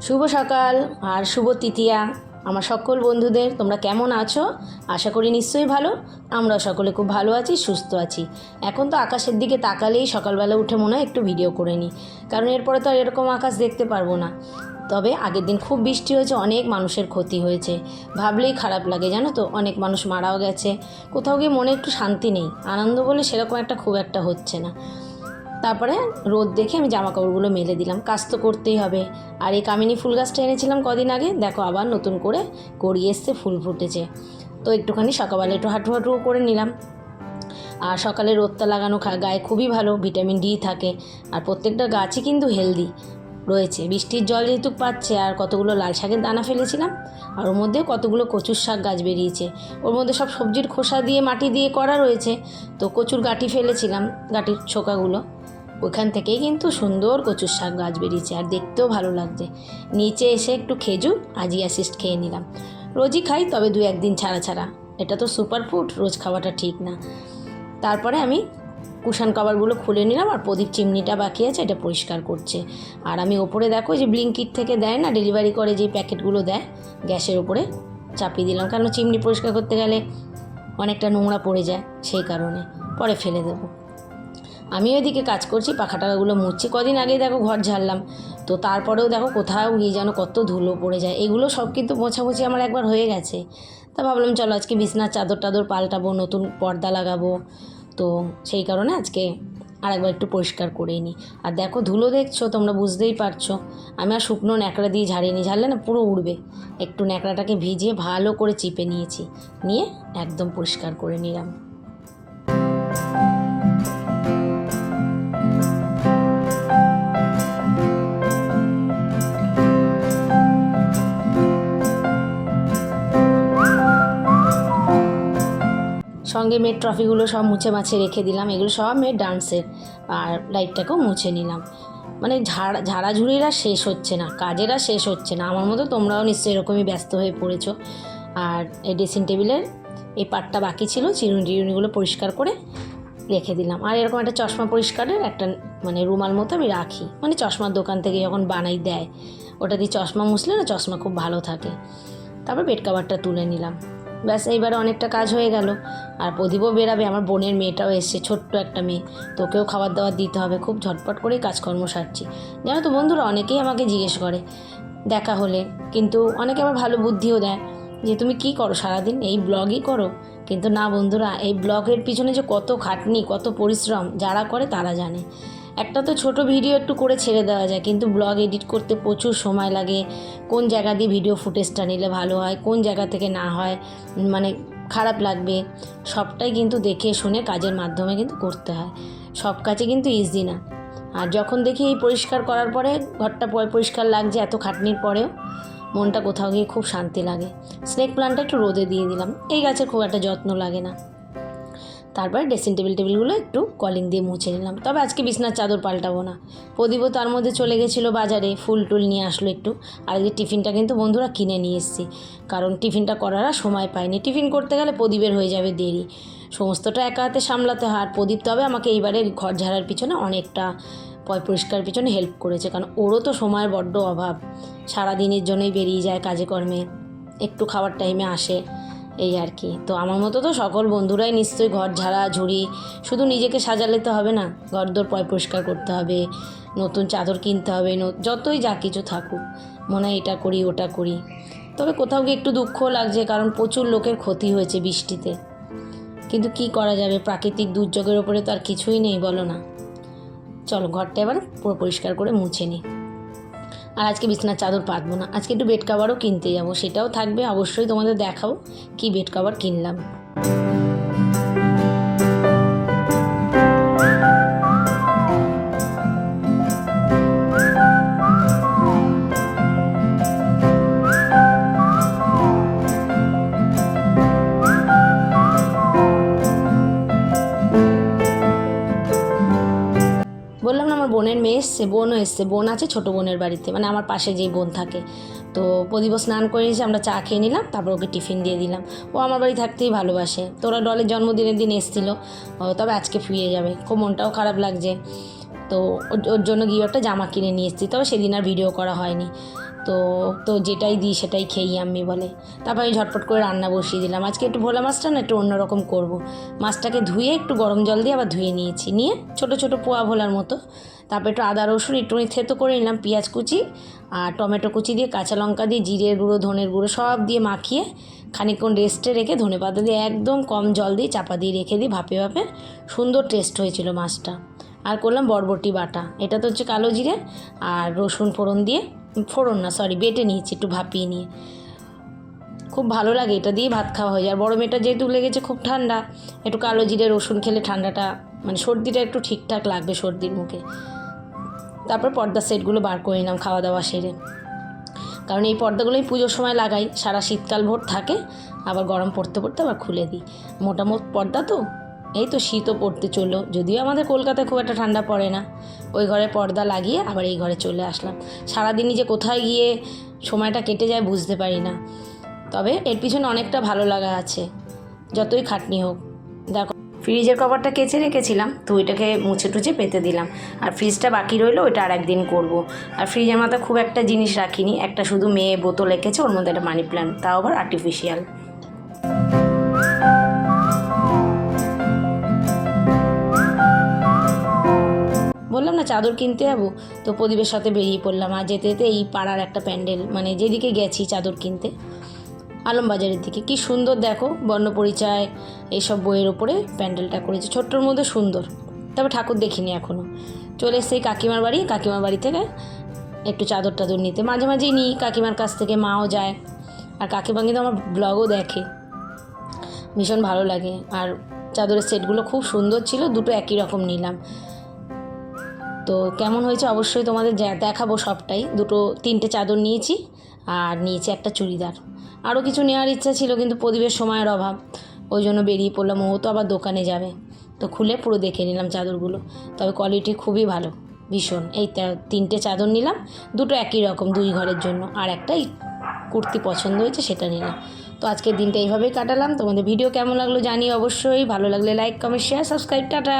শুভ সকাল আর শুভ তৃতীয়া আমার সকল বন্ধুদের, তোমরা কেমন আছো? আশা করি নিশ্চয়ই ভালো। আমরা সকলে খুব ভালো আছি, সুস্থ আছি। এখন তো আকাশের দিকে তাকালেই সকালবেলা উঠে মনে হয় একটু ভিডিও করে নিই। কারণ এরপরে তো আর এরকম আকাশ দেখতে পারব না। তবে আগের দিন খুব বৃষ্টি হয়েছে, অনেক মানুষের ক্ষতি হয়েছে। ভাবলেই খারাপ লাগে, জানো তো? অনেক মানুষ মারাও গেছে। কোথাও গিয়ে মনে একটু শান্তি নেই। আনন্দ বলে সেরকম একটা খুব একটা হচ্ছে না। তারপরে রোদ দেখে আমি জামা কাপড়গুলো মেলে দিলাম। কাজ তো করতেই হবে। আর এই কামিনী ফুল গাছটা এনেছিলাম কদিন আগে। দেখো আবার নতুন করে গড়িয়ে এসছে, ফুল ফুটেছে। তো একটুখানি সকালবেলা একটু হাঁটু হাঁটু করে নিলাম। আর সকালে রোদটা লাগানো গায়ে খুবই ভালো, ভিটামিন ডি থাকে। আর প্রত্যেকটা গাছই কিন্তু হেলদি রয়েছে। বৃষ্টির জল যেহেতু পাচ্ছে, আর কতগুলো লাল শাকের দানা ফেলেছিলাম, আর ওর মধ্যে কতগুলো কচুর শাক গাছ বেরিয়েছে। ওর মধ্যে সব সবজির খোসা দিয়ে, মাটি দিয়ে করা রয়েছে। তো কচুর গাঁটি ফেলেছিলাম, গাঁটির ছোকাগুলো। ওইখান থেকেই কিন্তু সুন্দর কচুর শাক গাছ বেরিয়েছে, আর দেখতেও ভালো লাগছে। নিচে এসে একটু খেজুর আজি অ্যাসিস্ট খেয়ে নিলাম। রোজই খাই, তবে দু একদিন ছাড়া ছাড়া। এটা তো সুপার ফুড, রোজ খাওয়াটা ঠিক না। তারপরে আমি কুশান কভারগুলো খুলে নিলাম আর প্রদীপ চিমনিটা বাকি আছে, এটা পরিষ্কার করছে। আর আমি ওপরে দেখো, যে ব্লিঙ্কিট থেকে দেয় না, ডেলিভারি করে যে প্যাকেটগুলো দেয়, গ্যাসের ওপরে চাপিয়ে দিলাম। কারণ চিমনি পরিষ্কার করতে গেলে অনেকটা নোংরা পড়ে যায়, সেই কারণে। পরে ফেলে দেবো। আমি ওইদিকে কাজ করছি পাখা টাকাগুলো মুছছি। কদিন আগেই দেখো ঘর ঝাড়লাম। তো তারপরেও দেখো কোথাও গিয়ে যেন কত ধুলো পড়ে যায়। এগুলো সব কিন্তু মোছামুছি আমার একবার হয়ে গেছে। তা ভাবলাম চলো আজকে বিছনার চাদর টাদর পাল্টাবো, নতুন পর্দা লাগাবো। তো সেই কারণে আজকে আর একবার একটু পরিষ্কার করে নিই। আর দেখো ধুলো দেখছ, তোমরা বুঝতেই পারছ। আমি আর শুকনো ন্যাকড়া দিয়ে ঝাড়িয়ে নিই ঝাড়লে না পুরো উড়বে। একটু ন্যাকড়াটাকে ভিজিয়ে ভালো করে চিপে নিয়েছি। নিয়ে একদম পরিষ্কার করে নিলাম। সঙ্গে মেয়ের ট্রফিগুলো সব মুছে মাছে রেখে দিলাম। এগুলো সব মেয়ের ডান্সের আর লাইটটাকেও মুছে নিলাম। মানে ঝাড়া, ঝাড়াঝুড়ির শেষ হচ্ছে না। কাজের শেষ হচ্ছে না। আমার মতো তোমরাও নিশ্চয়ই এরকমই ব্যস্ত হয়ে পড়েছো। আর এই ড্রেসিং টেবিলের এই পাটটা বাকি ছিল। চিরুনি টিরুনিগুলো পরিষ্কার করে রেখে দিলাম। আর এরকম একটা চশমা পরিষ্কারের একটা মানে রুমাল মতো আমি রাখি। মানে চশমার দোকান থেকে যখন বানাই দেয়, ওটা দিয়ে চশমা মুছলে না চশমা খুব ভালো থাকে। তারপর বেড কাভারটা তুলে নিলাম। ব্যাস, এইবারে অনেকটা কাজ হয়ে গেল। আর প্রদীপও বেরাবে, আমার বোনের মেয়েটাও এসছে, ছোট্ট একটা মেয়ে। তোকেও খাবার দাবার দিতে হবে, খুব ঝটপট করেই কাজকর্ম সারছি। জানো তো বন্ধুরা, অনেকেই আমাকে জিজ্ঞেস করে, দেখা হলে। কিন্তু অনেকে আমার ভালো বুদ্ধিও দেয় যে, তুমি কি করো সারাদিন? এই ব্লগই করো? কিন্তু না বন্ধুরা, এই ব্লগের পিছনে যে কত খাটনি, কত পরিশ্রম, যারা করে তারা জানে। একটা তো ছোট ভিডিও একটু করে ছেড়ে দেওয়া যায়, কিন্তু ব্লগ এডিট করতে প্রচুর সময় লাগে। কোন জায়গা দিয়ে ভিডিও ফুটেজটা নিলে ভালো হয়, কোন জায়গা থেকে না হয় মানে খারাপ লাগবে, সবটাই কিন্তু দেখে শুনে কাজের মাধ্যমে কিন্তু করতে হয়। সব কাজে কিন্তু ইজি না। আর যখন দেখি এই পরিষ্কার করার পরে, ঘরটা পরিষ্কার লাগছে এত খাটনির পরেও, মনটা কোথাও গিয়ে খুব শান্তি লাগে। স্নেক প্লান্টটা একটু রোদে দিয়ে দিলাম। এই গাছের খুব একটা যত্ন লাগে না। তারপরে ড্রেসিং টেবিল টেবিলগুলো একটু কলিং দিয়ে মুছে নিলাম। তবে আজকে বিছনার চাদর পাল্টাবো না। প্রদীপও তার মধ্যে চলে গেছিল বাজারে, ফুল টুল নিয়ে আসলো একটু। আর এই টিফিনটা কিন্তু বন্ধুরা কিনে নিয়ে এসেছি। কারণ টিফিনটা করার আর সময় পাইনি। টিফিন করতে গেলে প্রদীপের হয়ে যাবে দেরি। সমস্তটা একা হাতে সামলাতে হয়। আর প্রদীপ তবে আমাকে এইবারে ঘর ঝাড়ার পিছনে অনেকটা পয় পরিষ্কার পিছনে হেল্প করেছে। কারণ ওরও তো সময়ের বড্ড অভাব। সারা দিনের জন্যই বেরিয়ে যায় কাজে কর্মে। একটু খাওয়ার টাইমে আসে। এই আর কি। তো আমার মতো তো সকল বন্ধুরাই নিশ্চয়ই ঘর ঝাড়া ঝুড়ি শুধু নিজেকে সাজালে তো হবে না। ঘর ঘরদোর পয় পরিষ্কার করতে হবে, নতুন চাদর কিনতে হবে যতই যা কিছু থাকুক, মনে হয় এটা করি, ওটা করি। তবে কোথাও গিয়ে একটু দুঃখ লাগছে কারণ প্রচুর লোকের ক্ষতি হয়েছে বৃষ্টিতে। কিন্তু কি করা যাবে? প্রাকৃতিক দুর্যোগের ওপরে তো আর কিছুই নেই, বলো না। চলো ঘরটা এবার পুরো পরিষ্কার করে মুছে নিই আর আজকে বিছানার চাদর পাতবো না। আজকে একটু বেড কাভারও কিনতে যাব। সেটাও থাকবে, অবশ্যই তোমাদের দেখাও কি বেড কাভার কিনলাম। এসছে বোনও এসছে বোন আছে ছোটো বোনের বাড়িতে মানে আমার পাশে যেই বোন থাকে। তো প্রদীপ স্নান করে এসে আমরা চা খেয়ে নিলাম, তারপর ওকে টিফিন দিয়ে দিলাম। ও আমার বাড়ি থাকতেই ভালোবাসে। তোরা ডলের জন্মদিনের দিন এসেছিল তবে আজকে ফিরে যাবে। খুব মনটাও খারাপ লাগছে। তো ওর- ওর জন্য গিয়ে একটা জামা কিনে নিয়ে এসেছি, তবে সেদিন আর ভিডিও করা হয়নি। তো তো যেটাই দিই সেটাই খেয়েই আমি বলে। তারপর আমি ঝটপট করে রান্না বসিয়ে দিলাম। আজকে একটু ভোলা মাছটা না একটু অন্যরকম করব। মাছটাকে ধুয়ে একটু গরম জল দিয়ে আবার ধুয়ে নিয়েছি। নিয়ে ছোট ছোট পোয়া ভোলার মতো তারপর একটু আদা, রসুন একটুখানি থেতো করে নিলাম, পেঁয়াজ কুচি আর টমেটো কুচি দিয়ে কাঁচা লঙ্কা দিয়ে জিরের গুঁড়ো, ধনের গুঁড়ো সব দিয়ে মাখিয়ে খানিকক্ষণ রেস্টে রেখে ধনে পাতা দিয়ে একদম কম জল দিয়ে চাপা দিয়ে রেখে দিই ভাপে ভাপে। সুন্দর টেস্ট হয়েছিল মাছটা। আর করলাম বরবটি বাটা। এটা তো হচ্ছে কালো জিরে আর রসুন ফোড়ন দিয়ে, ফোড়ন না সরি বেটে নিয়েছি একটু ভাপিয়ে নিয়ে। খুব ভালো লাগে, এটা দিয়ে ভাত খাওয়া হয়ে যায়। আর বড় মেয়েটা যেহেতু লেগেছে খুব ঠান্ডা। একটু কালো জিরে, রসুন খেলে ঠান্ডাটা মানে সর্দিটা একটু ঠিকঠাক লাগবে সর্দির মুখে। তারপর পর্দা সেটগুলো বার করে নিলাম খাওয়া দাওয়া সেরে। কারণ এই পর্দাগুলোই পুজোর সময় লাগাই, সারা শীতকাল ভোর থাকে, আবার গরম পড়তে পড়তে আবার খুলে দিই। মোটামুট পর্দা তো, এই তো শীতও পড়তে চলল, যদিও আমাদের কলকাতায় খুব একটা ঠান্ডা পড়ে না। ওই ঘরে পর্দা লাগিয়ে আবার এই ঘরে চলে আসলাম। সারাদিনই যে কোথায় গিয়ে সময়টা কেটে যায় বুঝতে পারি না। তবে এর পিছনে অনেকটা ভালো লাগা আছে, যতই খাটনি হোক। দেখো ফ্রিজের কভারটা কেচে রেখেছিলাম, তো ওইটাকে মুছে টুছে পেতে দিলাম। আর ফ্রিজটা বাকি রইল, ওইটা আর একদিন করব। আর ফ্রিজের মাথায় খুব একটা জিনিস রাখিনি, একটা শুধু মেয়ে বোতল রেখেছে, ওর মধ্যে একটা মানি প্ল্যান্ট, তাও আবার আর্টিফিশিয়াল বললাম না, চাদর কিনতে যাব? তো প্রদীপের সাথে বেরিয়ে পড়লাম, আর যেতে যেতে এই পাড়ার একটা প্যান্ডেল মানে যেদিকে গেছি চাদর কিনতে। আলমবাজারের দিকে। কি সুন্দর দেখো, বর্ণপরিচয় এইসব বইয়ের ওপরে প্যান্ডেলটা করেছে। ছোট্টর মধ্যে সুন্দর। তবে ঠাকুর দেখিনি এখনও চলে এসে কাকিমার বাড়ি। কাকিমার বাড়ি থেকে একটু চাদর টাদর নিতে। মাঝে মাঝেই নিই। কাকিমার কাছ থেকে মাও যায়। আর কাকিমা কিন্তু আমার ব্লগও দেখে। ভীষণ ভালো লাগে। আর চাদরের সেটগুলো খুব সুন্দর ছিল। দুটো একই রকম নিলাম। তো কেমন হয়েছে অবশ্যই তোমাদের দেখাবো সবটাই। দুটো, তিনটে চাদর নিয়েছি। আর নিয়েছি একটা চুড়িদার। আরও কিছু নেওয়ার ইচ্ছা ছিল, কিন্তু প্রদীপের সময়ের অভাব। ওই জন্য বেরিয়ে পড়লাম, ও তো আবার দোকানে যাবে। তো খুলে পুরো দেখে নিলাম চাদরগুলো। তবে কোয়ালিটি খুবই ভালো, ভীষণ। এই তিনটে চাদর নিলাম, দুটো একই রকম, দুই ঘরের জন্য। আর একটাই কুর্তি পছন্দ হয়েছে, সেটা নিলাম। তো আজকের দিনটা এইভাবেই কাটালাম। তোমাদের ভিডিও কেমন লাগল জানি অবশ্যই। ভালো লাগলে like comment share subscribe tata!